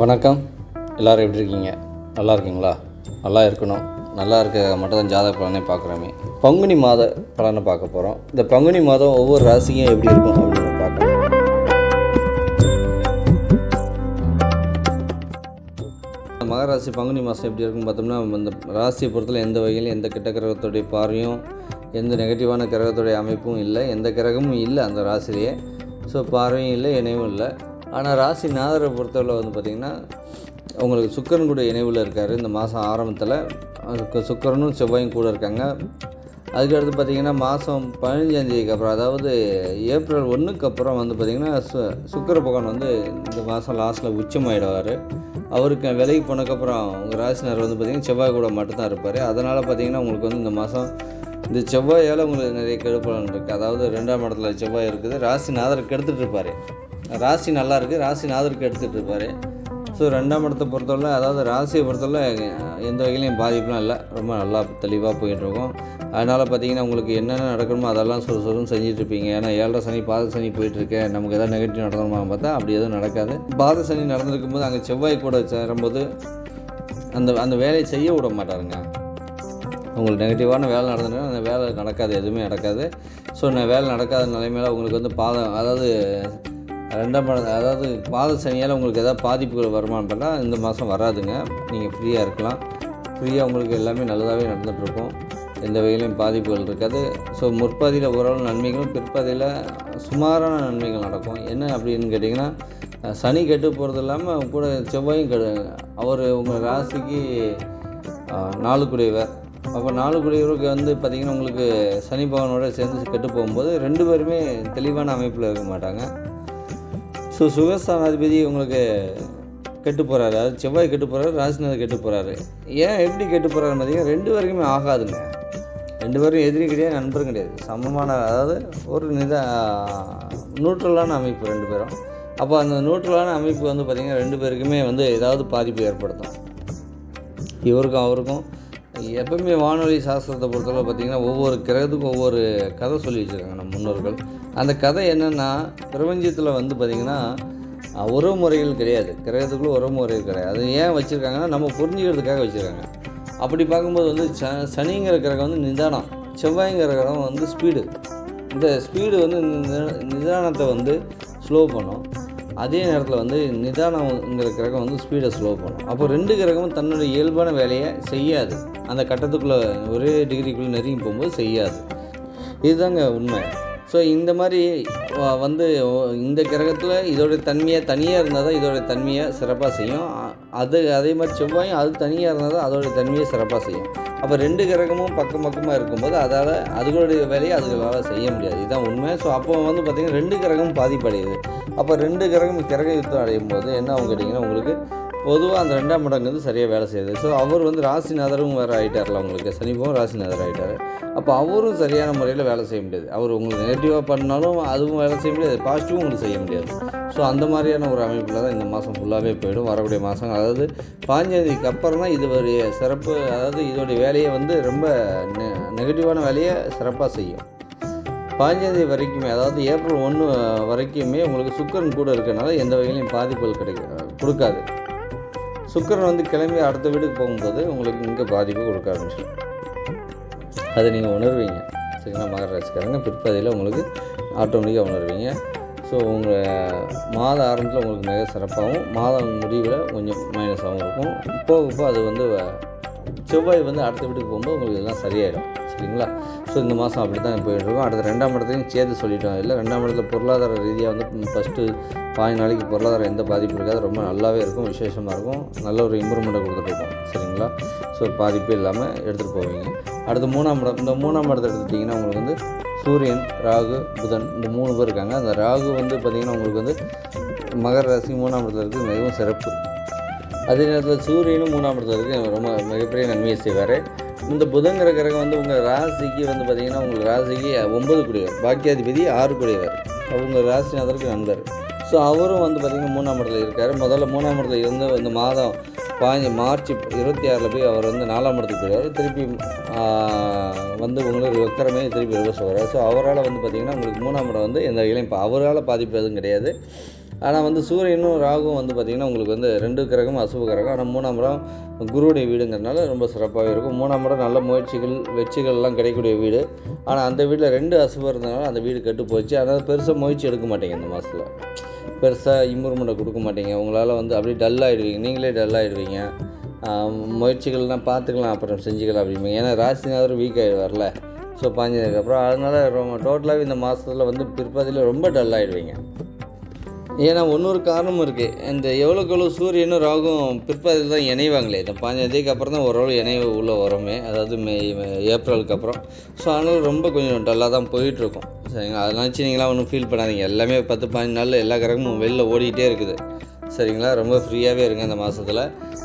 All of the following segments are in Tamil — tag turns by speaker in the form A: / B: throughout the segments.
A: வணக்கம் எல்லோரும் எப்படி இருக்கீங்க நல்லா இருக்கீங்களா நல்லா இருக்கணும் நல்லா இருக்க மட்டும் தான் ஜாதக பலனே பார்க்குறோமே பங்குனி மாத பலனை பார்க்க போகிறோம் இந்த பங்குனி மாதம் ஒவ்வொரு ராசியும் எப்படி இருக்கும் அப்படின்னு ராசி பங்குனி மாதம் எப்படி இருக்குன்னு பார்த்தோம்னா இந்த ராசியை பொறுத்தல எந்த வகையில் எந்த கெட்ட கிரகத்துடைய பார்வையும் எந்த நெகட்டிவான கிரகத்துடைய அமைப்பும் இல்லை எந்த கிரகமும் இல்லை அந்த ராசிலேயே ஸோ பார்வையும் இல்லை இணைவும் இல்லை ஆனால் ராசி நாதரை பொறுத்தவரை வந்து பார்த்திங்கன்னா உங்களுக்கு சுக்கரன் கூட இணைவில் இருக்கார் இந்த மாதம் ஆரம்பத்தில் சுக்கரனும் செவ்வாயும் கூட இருக்காங்க அதுக்கடுத்து பார்த்திங்கன்னா மாதம் பதினஞ்சாந்தேதிக்கு அப்புறம் அதாவது ஏப்ரல் ஒன்றுக்கு அப்புறம் வந்து பார்த்திங்கன்னா சு சுக்கர பகவான் வந்து இந்த மாதம் லாஸ்ட்டில் உச்சமாயிடுவார் அவருக்கு விலைக்கு போனதுக்கப்புறம் உங்கள் ராசினார் வந்து பார்த்திங்கன்னா செவ்வாய் கூட மட்டும்தான் இருப்பார் அதனால் பார்த்திங்கன்னா உங்களுக்கு வந்து இந்த மாதம் இந்த செவ்வாயால் உங்களுக்கு நிறைய கெடுப்பலன் இருக்குது அதாவது ரெண்டாம் இடத்துல செவ்வாய் இருக்குது நாதருக்கு எடுத்துகிட்டு இருப்பார் ராசி நல்லா இருக்குது நாதருக்கு எடுத்துகிட்டு இருப்பார் ஸோ ரெண்டாம் இடத்தை பொறுத்தவரை அதாவது ராசியை பொறுத்தவரை எந்த வகையிலையும் பாதிப்புலாம் இல்லை ரொம்ப நல்லா தெளிவாக போயிட்டுருக்கோம் அதனால் பார்த்தீங்கன்னா உங்களுக்கு என்னென்ன நடக்கணுமோ அதெல்லாம் சொல்ல சொல்லும் செஞ்சிட்ருப்பீங்க ஏன்னா ஏழரை சனி பாத சனி போயிட்டுருக்கேன் நமக்கு எதாவது நெகட்டிவ் நடந்தோமா பார்த்தா அப்படி எதுவும் நடக்காது பாத சனி நடந்திருக்கும் போது அங்கே செவ்வாய் கூட சேரும்போது அந்த அந்த வேலையை செய்ய விட மாட்டாருங்க உங்களுக்கு நெகட்டிவான வேலை நடந்ததுன்னா அந்த வேலை நடக்காது எதுவுமே நடக்காது ஸோ நான் வேலை நடக்காத நிலைமையில் உங்களுக்கு வந்து பாதம் அதாவது ரெண்டாம் அதாவது பாத சனியால் உங்களுக்கு எதாவது பாதிப்புகள் வருமானம் பண்ணால் இந்த மாதம் வராதுங்க நீங்கள் ஃப்ரீயாக இருக்கலாம் ஃப்ரீயாக உங்களுக்கு எல்லாமே நல்லதாகவே நடந்துகிட்ருக்கோம் எந்த வகையிலையும் பாதிப்புகள் இருக்காது ஸோ முற்பாதியில் ஓரளவு நன்மைகளும் பிற்பாதியில் சுமாரான நன்மைகள் நடக்கும் என்ன அப்படின்னு கேட்டிங்கன்னா சனி கெட்டு போகிறது இல்லாமல் கூட செவ்வாயும் கெடு அவர் உங்கள் ராசிக்கு நாளுக்குடையவர் அப்போ நாளுக்குடையவருக்கு வந்து பார்த்திங்கன்னா உங்களுக்கு சனி பவனோட சேர்ந்து கெட்டு போகும்போது ரெண்டு பேருமே தெளிவான அமைப்பில் இருக்க மாட்டாங்க ஸோ சுகஸ்தானாதிபதி உங்களுக்கு கெட்டு போகிறாரு அது செவ்வாய் கெட்டு போகிறாரு ராசிநாதர் கெட்டு போகிறாரு ஏன் எப்படி கெட்டு போகிறாருன்னு பார்த்தீங்கன்னா ரெண்டு வரைக்குமே ஆகாதுங்க ரெண்டு பேரும் எதிரி கிடையாது நண்பரும் கிடையாது சமமான அதாவது ஒரு நித நியூட்ரலான அமைப்பு ரெண்டு பேரும் அப்போ அந்த நியூட்ரலான அமைப்பு வந்து பார்த்திங்கன்னா ரெண்டு பேருக்குமே வந்து ஏதாவது பாதிப்பு ஏற்படுத்தும் இவருக்கும் அவருக்கும் எப்பவுமே வானொலி சாஸ்திரத்தை பொறுத்தளவு பார்த்திங்கன்னா ஒவ்வொரு கிரகத்துக்கும் ஒவ்வொரு கதை சொல்லி வச்சுருக்காங்க நம்ம முன்னோர்கள் அந்த கதை என்னென்னா பிரபஞ்சத்தில் வந்து பார்த்திங்கன்னா உறவு முறைகள் கிடையாது கிரகத்துக்குள்ளே உறவு முறைகள் கிடையாது அது ஏன் வச்சுருக்காங்கன்னா நம்ம புரிஞ்சுக்கிறதுக்காக வச்சுருக்காங்க அப்படி பார்க்கும்போது வந்து ச சனிங்கிற கிரகம் வந்து நிதானம் செவ்வாய்ங்கிற கிரகம் வந்து ஸ்பீடு இந்த ஸ்பீடு வந்து நிதானத்தை வந்து ஸ்லோ பண்ணும் அதே நேரத்தில் வந்து நிதானங்கிற கிரகம் வந்து ஸ்பீடை ஸ்லோ பண்ணும் அப்போ ரெண்டு கிரகமும் தன்னுடைய இயல்பான வேலையை செய்யாது அந்த கட்டத்துக்குள்ளே ஒரே டிகிரிக்குள்ளே நெருங்கி போகும்போது செய்யாது இதுதாங்க உண்மை ஸோ இந்த மாதிரி வந்து இந்த கிரகத்தில் இதோடைய தன்மையை தனியாக இருந்தால் தான் இதோடைய தன்மையை சிறப்பாக செய்யும் அது அதே மாதிரி செவ்வாயும் அது தனியாக இருந்தால் தான் அதோடைய தன்மையை சிறப்பாக செய்யும் அப்போ ரெண்டு கிரகமும் பக்கம் பக்கமாக இருக்கும்போது அதால் அதுகளுடைய வேலையை அதுகளால் செய்ய முடியாது இதுதான் உண்மை ஸோ அப்போ வந்து பார்த்திங்கன்னா ரெண்டு கிரகமும் பாதிப்படையுது அப்போ ரெண்டு கிரகம் கிரக யுத்தம் அடையும் போது என்ன ஆகும் கேட்டிங்கன்னா உங்களுக்கு பொதுவாக அந்த ரெண்டாம் மடங்கு வந்து சரியாக வேலை செய்யுது ஸோ அவர் வந்து ராசிநாதரும் வேறு ஆகிட்டார்ல அவங்களுக்கு சனிபவம் ராசிநாதர் ஆகிட்டார் அப்போ அவரும் சரியான முறையில் வேலை செய்ய முடியாது அவர் உங்களுக்கு நெகட்டிவாக பண்ணாலும் அதுவும் வேலை செய்ய முடியாது பாசிட்டிவும் உங்களுக்கு செய்ய முடியாது ஸோ அந்த மாதிரியான ஒரு அமைப்பில் தான் இந்த மாதம் ஃபுல்லாகவே போயிடும் வரக்கூடிய மாதம் அதாவது பாஞ்சாந்திக்கு அப்புறம் தான் இதோடைய சிறப்பு அதாவது இதோடைய வேலையை வந்து ரொம்ப நெகட்டிவான வேலையை சிறப்பாக செய்யும் பாஞ்சாந்தி வரைக்குமே அதாவது ஏப்ரல் ஒன்று வரைக்குமே உங்களுக்கு சுக்கரன் கூட இருக்கிறனால எந்த வகையிலையும் பாதிப்புகள் கிடைக்க கொடுக்காது சுக்கரன் வந்து கிளம்பி அடுத்த வீட்டுக்கு போகும்போது உங்களுக்கு இங்கே பாதிப்பு கொடுக்க ஆரம்பிச்சிடும் அதை நீங்கள் உணர்வீங்க சரிங்களா மகர ராசிக்காரங்க பிற்பாதையில் உங்களுக்கு ஆட்டோமேட்டிக்காக உணர்வீங்க ஸோ உங்கள் மாத ஆரம்பத்தில் உங்களுக்கு மிக சிறப்பாகவும் மாதம் முடிவில் கொஞ்சம் மைனஸாகவும் இருக்கும் போக போக அது வந்து செவ்வாய் வந்து அடுத்த வீட்டுக்கு போகும்போது உங்களுக்கு இதெல்லாம் சரியாயிடும் சரிங்களா ஸோ இந்த மாதம் அப்படி தான் போயிட்டுருக்கோம் அடுத்த ரெண்டாம் இடத்துலையும் சேர்த்து சொல்லிட்டோம் இல்லை ரெண்டாம் இடத்துல பொருளாதார ரீதியாக வந்து ஃபஸ்ட்டு பாதி நாளைக்கு பொருளாதாரம் எந்த பாதிப்பு இருக்காது ரொம்ப நல்லாவே இருக்கும் விசேஷமாக இருக்கும் நல்ல ஒரு இம்ப்ரூவ்மெண்ட்டை இருக்கோம் சரிங்களா ஸோ பாதிப்பே இல்லாமல் எடுத்துகிட்டு போவீங்க அடுத்து மூணாம் இடம் இந்த மூணாம் இடத்தை எடுத்துகிட்டிங்கன்னா உங்களுக்கு வந்து சூரியன் ராகு புதன் இந்த மூணு பேர் இருக்காங்க அந்த ராகு வந்து பார்த்திங்கன்னா உங்களுக்கு வந்து மகர ராசி மூணாம் இடத்துல இருக்குது மிகவும் சிறப்பு அதே நேரத்தில் சூரியனும் மூணாம் இடத்துல இருக்கு ரொம்ப மிகப்பெரிய நன்மையை செய்வார் இந்த புதங்கிற கிரகம் வந்து உங்கள் ராசிக்கு வந்து பார்த்திங்கன்னா உங்கள் ராசிக்கு ஒன்பது குடிவர் பாக்கியாதிபதி ஆறு குடிவர் அவங்க ராசிநாதருக்கு நண்பர் ஸோ அவரும் வந்து பார்த்திங்கன்னா மூணாம் இடத்துல இருக்கார் முதல்ல மூணாம் இடத்துல இருந்து இந்த மாதம் பாஞ்சு மார்ச் இருபத்தி ஆறில் போய் அவர் வந்து நாலாம் இடத்துக்கு போயிடுவார் திருப்பி வந்து உங்களுக்கு வக்கரமே திருப்பி ரிவர்ஸ் ஸோ அவரால் வந்து பார்த்திங்கன்னா உங்களுக்கு மூணாம் இடம் வந்து எந்த இளைஞர் அவரால் பாதிப்பு எதுவும் கிடையாது ஆனால் வந்து சூரியனும் ராகும் வந்து பார்த்திங்கன்னா உங்களுக்கு வந்து ரெண்டு கிரகம் அசுப கிரகம் ஆனால் மூணாம் இடம் குருவுடைய வீடுங்கிறதுனால ரொம்ப சிறப்பாக இருக்கும் மூணாம் இடம் நல்ல முயற்சிகள் வெற்றிகள்லாம் கிடைக்கக்கூடிய வீடு ஆனால் அந்த வீட்டில் ரெண்டு அசுபம் இருந்தனால அந்த வீடு கெட்டு போச்சு அதனால் பெருசாக முயற்சி எடுக்க மாட்டேங்க இந்த மாதத்தில் பெருசாக இம்ப்ரூவ்மெண்ட்டை கொடுக்க மாட்டீங்க உங்களால் வந்து அப்படியே டல்லாகிடுவீங்க நீங்களே டல்லாகிடுவீங்க முயற்சிகள்லாம் பார்த்துக்கலாம் அப்புறம் செஞ்சுக்கலாம் அப்படிம்பீங்க ஏன்னா ராசிநாதர் வீக் ஆகிடுவார்ல ஸோ பாஞ்சதுக்கப்புறம் அதனால் ரொம்ப டோட்டலாகவே இந்த மாதத்தில் வந்து பிற்பாதியில் ரொம்ப டல்லாகிடுவீங்க ஏன்னா ஒன்றொரு காரணமும் இருக்குது இந்த எவ்வளோக்கு எவ்வளோ சூரியனும் ராகும் பிற்பாதையில் தான் இணைவாங்களே இந்த பாஞ்சாந்தேதிக்கு அப்புறம் தான் ஓரளவு இணைவு உள்ளே வருமே அதாவது மே ஏப்ரலுக்கு அப்புறம் ஸோ அதனால் ரொம்ப கொஞ்சம் டல்லாக தான் போயிட்டுருக்கோம் சரிங்களா அதை வச்சு நீங்களாம் ஒன்றும் ஃபீல் பண்ணாதீங்க எல்லாமே பத்து பதினஞ்சு நாளில் எல்லா கிரகமும் வெளில ஓடிக்கிட்டே இருக்குது சரிங்களா ரொம்ப ஃப்ரீயாகவே இருங்க இந்த மாதத்தில்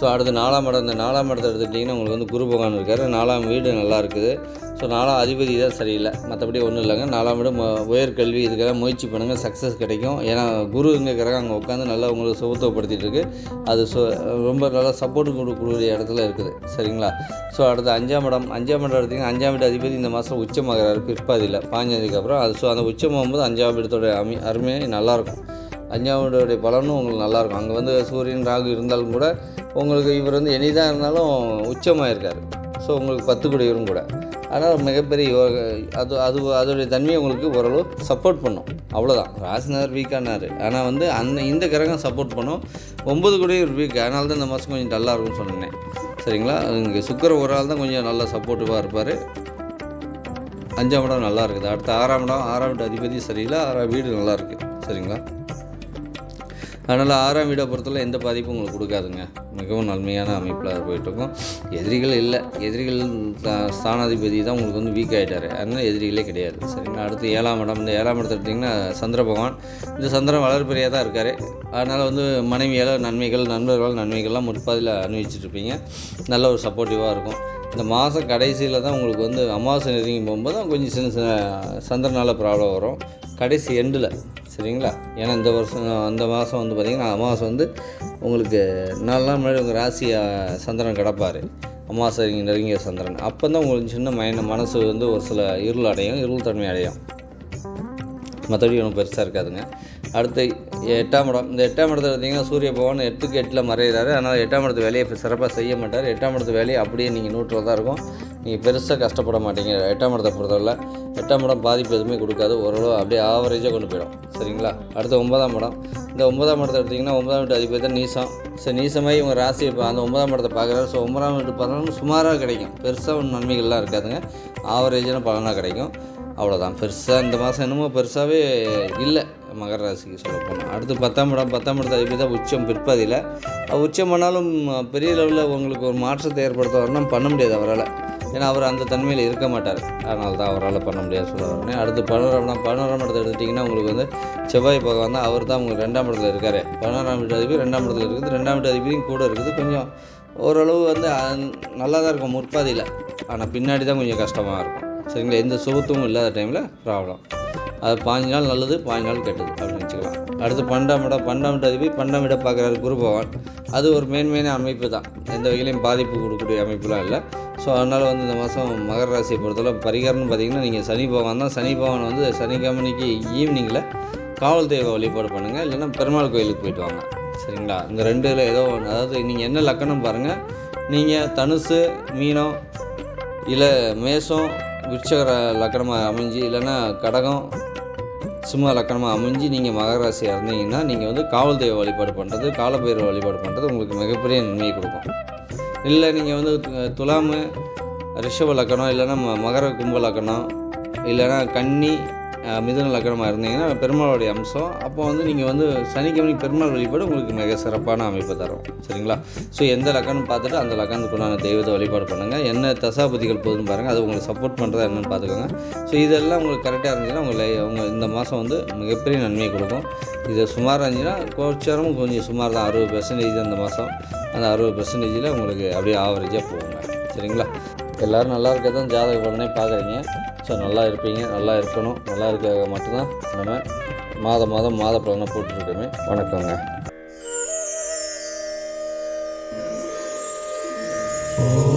A: ஸோ அடுத்து நாலாம் இடம் இந்த நாலாம் இடத்தை எடுத்துக்கிட்டிங்கன்னா உங்களுக்கு வந்து குரு பகவான் இருக்கார் நாலாம் வீடு நல்லா இருக்குது ஸோ நாலாம் அதிபதி தான் சரியில்லை மற்றபடி ஒன்றும் இல்லைங்க நாலாம் விட உயர்கல்வி இதுக்காக முயற்சி பண்ணுங்கள் சக்ஸஸ் கிடைக்கும் ஏன்னா குரு இங்கே அங்கே உட்காந்து நல்லா உங்களை சுகத்துவப்படுத்திட்டு இருக்கு அது ரொம்ப நல்லா சப்போர்ட் கொடுக்கக்கூடிய இடத்துல இருக்குது சரிங்களா ஸோ அடுத்து அஞ்சாம் இடம் அஞ்சாம் இடம் எடுத்திங்க அஞ்சாம் வீடு அதிபதி இந்த மாதம் உச்சமாகிறாரு பிற்பாதியில் பாஞ்சாந்தேதிக்கு அப்புறம் அது ஸோ அந்த உச்சமாகும்போது அஞ்சாம் இடத்தோட அமை அருமையாக நல்லாயிருக்கும் அஞ்சாம் வீடோடைய பலனும் உங்களுக்கு நல்லாயிருக்கும் அங்கே வந்து சூரியன் ராகு இருந்தாலும் கூட உங்களுக்கு இவர் வந்து எனிதாக இருந்தாலும் உச்சமாக இருக்கார் ஸோ உங்களுக்கு பத்து குடியவரும் கூட அதனால் மிகப்பெரிய யோக அது அது அதோடைய தன்மையை உங்களுக்கு ஓரளவு சப்போர்ட் பண்ணும் அவ்வளோதான் ராசினார் வீக்கானார் ஆனால் வந்து அந்த இந்த கிரகம் சப்போர்ட் பண்ணும் ஒம்பது கூட ஒரு வீக் அதனால தான் இந்த மாதம் கொஞ்சம் டல்லாக இருக்கும்னு சொன்னேன் சரிங்களா இங்கே சுக்கர ஒரு ஆள் தான் கொஞ்சம் நல்லா சப்போர்ட்டிவாக இருப்பார் அஞ்சாம் இடம் நல்லா இருக்குது அடுத்த ஆறாம் இடம் ஆறாம் வீட்டு அதிபதி சரியில்லை ஆறாம் வீடு நல்லாயிருக்கு சரிங்களா அதனால் ஆறாம் வீடை பொறுத்தவரை எந்த பாதிப்பும் உங்களுக்கு கொடுக்காதுங்க மிகவும் நன்மையான அமைப்பில் போயிட்டுருக்கும் எதிரிகள் இல்லை எதிரிகள் ஸ்தானாதிபதி தான் உங்களுக்கு வந்து வீக் ஆகிட்டார் அதனால் எதிரிகளே கிடையாது சரிங்களா அடுத்து ஏழாம் இடம் இந்த ஏழாம் இடத்துல எடுத்திங்கன்னா சந்திர பகவான் இந்த சந்திரன் வளர்ப்பெரியாக தான் இருக்கார் அதனால் வந்து மனைவியால் நன்மைகள் நண்பர்களால் நன்மைகள்லாம் முற்பாதையில் அனுபவிச்சிட்ருப்பீங்க நல்ல ஒரு சப்போர்ட்டிவாக இருக்கும் இந்த மாதம் கடைசியில் தான் உங்களுக்கு வந்து அமாவாசை நெருங்கி போகும்போது கொஞ்சம் சின்ன சின்ன சந்திரனால் ப்ராப்ளம் வரும் கடைசி எண்டில் சரிங்களா ஏன்னா இந்த வருஷம் அந்த மாதம் வந்து பார்த்திங்கன்னா அமாவாசை வந்து உங்களுக்கு நாலாம் நாள் முன்னாடி உங்கள் ராசியை சந்திரன் கிடப்பார் அமாவாசை நெருங்கிய சந்திரன் அப்போ தான் உங்களுக்கு சின்ன மைண்ட் மனசு வந்து ஒரு சில இருள் அடையும் இருள் தன்மை அடையும் மற்றபடி ஒன்றும் பெருசாக இருக்காதுங்க அடுத்து எட்டாம் இடம் இந்த எட்டாம் இடத்துல பார்த்தீங்கன்னா சூரிய பகவான் எட்டுக்கு எட்டில் மறையிறாரு அதனால் எட்டாம் இடத்து வேலையை சிறப்பாக செய்ய மாட்டார் எட்டாம் இடத்து வேலையை அப்படியே நீங்கள் நியூட்ரல் தான் இருக்கும் நீங்கள் பெருசாக கஷ்டப்பட மாட்டீங்க எட்டாம் இடத்தை பொறுத்தவரை எட்டாம் இடம் பாதிப்பு எதுவுமே கொடுக்காது ஓரளவு அப்படியே ஆவரேஜாக கொண்டு போயிடும் சரிங்களா அடுத்து ஒன்பதாம் இடம் இந்த ஒன்பதாம் இடத்தை எடுத்திங்கன்னா ஒன்பதாம் வீட்டு அதிபதி தான் நீசம் சரி நீசமாக இவங்க ராசி இப்போ அந்த ஒன்பதாம் இடத்தை பார்க்குறாரு ஸோ ஒன்பதாம் வீட்டு பலனும் சுமாராக கிடைக்கும் பெருசாக ஒன்று நன்மைகள்லாம் இருக்காதுங்க ஆவரேஜான பலனாக கிடைக்கும் அவ்வளோதான் பெருசாக இந்த மாதம் என்னமோ பெருசாகவே இல்லை மகர ராசிக்கு சொல்லப்போனால் அடுத்து பத்தாம் இடம் பத்தாம் இடத்து அதிபதி தான் உச்சம் பிற்பதியில் உச்சம் பண்ணாலும் பெரிய லெவலில் உங்களுக்கு ஒரு மாற்றத்தை ஏற்படுத்த வரணும் பண்ண முடியாது அவரால் ஏன்னா அவர் அந்த தன்மையில் இருக்க மாட்டார் அதனால தான் அவரால் பண்ண முடியாது சொல்ல வரணும் அடுத்து பதினோராம் இடம் பதினோராம் இடத்தை எடுத்துட்டிங்கன்னா உங்களுக்கு வந்து செவ்வாய் பகவான் தான் அவர் தான் உங்களுக்கு ரெண்டாம் இடத்துல இருக்கார் பதினோராம் வீட்டு அதிபதி ரெண்டாம் இடத்துல இருக்குது ரெண்டாம் வீட்டு அதிபரையும் கூட இருக்குது கொஞ்சம் ஓரளவு வந்து நல்லா தான் இருக்கும் முற்பாதியில் ஆனால் பின்னாடி தான் கொஞ்சம் கஷ்டமாக இருக்கும் சரிங்களா எந்த சுகத்தும் இல்லாத டைமில் ப்ராப்ளம் அது பாஞ்சு நாள் நல்லது பாஞ்சு நாள் கெட்டது அப்படின்னு வச்சுக்கலாம் அடுத்து பண்டாம் இடம் பண்டாம் இட அதிபதி பண்டாம் இடம் பார்க்குறாரு குரு பகவான் அது ஒரு மேன்மையான அமைப்பு தான் எந்த வகையிலையும் பாதிப்பு கொடுக்கக்கூடிய அமைப்புலாம் இல்லை ஸோ அதனால் வந்து இந்த மாதம் மகர ராசியை பொறுத்தளவு பரிகாரம்னு பார்த்திங்கன்னா நீங்கள் சனி பகவான் தான் சனி பகவான் வந்து சனிக்கிழமைக்கு ஈவினிங்கில் காவல் தெய்வ வழிபாடு பண்ணுங்கள் இல்லைன்னா பெருமாள் கோயிலுக்கு போயிட்டு வாங்க சரிங்களா இந்த ரெண்டில் ஏதோ ஒன்று அதாவது நீங்கள் என்ன லக்கணம் பாருங்கள் நீங்கள் தனுசு மீனம் இல்லை மேஷம் விருச்சக லக்கணமாக அமைஞ்சு இல்லைன்னா கடகம் சிம்ம லக்கணமாக அமைஞ்சு நீங்கள் மகராசியாக இருந்தீங்கன்னா நீங்கள் வந்து காவல் தெய்வ வழிபாடு பண்ணுறது காலபைரவ வழிபாடு பண்ணுறது உங்களுக்கு மிகப்பெரிய நன்மையை கொடுக்கும் இல்லை நீங்கள் வந்து துலாமு ரிஷப லக்கணம் இல்லைன்னா மகர கும்ப லக்கணம் இல்லைன்னா கன்னி மிதுன லக்கணமாக இருந்தீங்கன்னா பெருமாளுடைய அம்சம் அப்போ வந்து நீங்கள் வந்து சனிக்கிழமை பெருமாள் வழிபாடு உங்களுக்கு மிக சிறப்பான அமைப்பு தரும் சரிங்களா ஸோ எந்த லக்கணம் பார்த்துட்டு அந்த லக்கணத்துக்கு தெய்வத்தை வழிபாடு பண்ணுங்கள் என்ன தசாபதிகள் போதும் பாருங்கள் அது உங்களுக்கு சப்போர்ட் பண்ணுறதா என்னென்னு பார்த்துக்கோங்க ஸோ இதெல்லாம் உங்களுக்கு கரெக்டாக இருந்துச்சுன்னா உங்களை உங்கள் இந்த மாதம் வந்து மிகப்பெரிய நன்மையை கொடுக்கும் இது சுமாராக இருந்துச்சுன்னா கோச்சாரமும் கொஞ்சம் சுமார் தான் அறுபது பெர்சன்டேஜ் அந்த மாதம் அந்த அறுபது பெர்சன்டேஜில் உங்களுக்கு அப்படியே ஆவரேஜாக போவாங்க சரிங்களா எல்லோரும் நல்லா இருக்க ஜாதக பலனே பார்க்குறீங்க ஸோ நல்லா இருப்பீங்க நல்லா இருக்கணும் நல்லா இருக்க மட்டும்தான் நம்ம மாத மாதம் மாத பலனை போட்டுருக்கோமே வணக்கங்க Oh